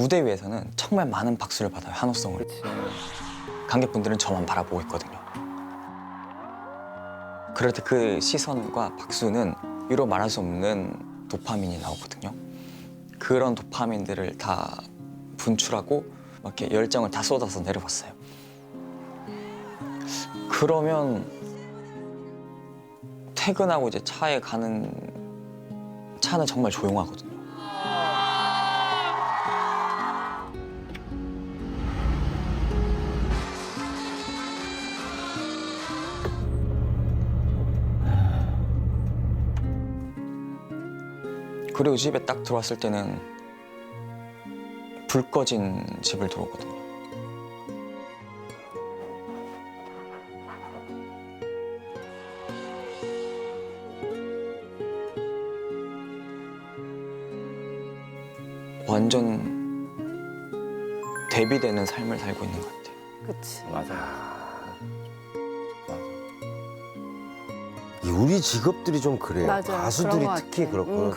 무대 위에서는 정말 많은 박수를 받아요 한호성을. 관객분들은 저만 바라보고 있거든요. 그럴 때 그 시선과 박수는 이로 말할 수 없는 도파민이 나오거든요. 그런 도파민들을 다 분출하고 막 이렇게 열정을 다 쏟아서 내려봤어요. 그러면 퇴근하고 이제 차에 가는 차는 정말 조용하거든요 그리고 집에 딱 들어왔을 때는 불 꺼진 집을 들어오거든요. 완전 대비되는 삶을 살고 있는 것 같아요. 그치. 맞아. 이 우리 직업들이 좀 그래요. 맞아. 가수들이 그런 것 특히 같아. 그렇고 음,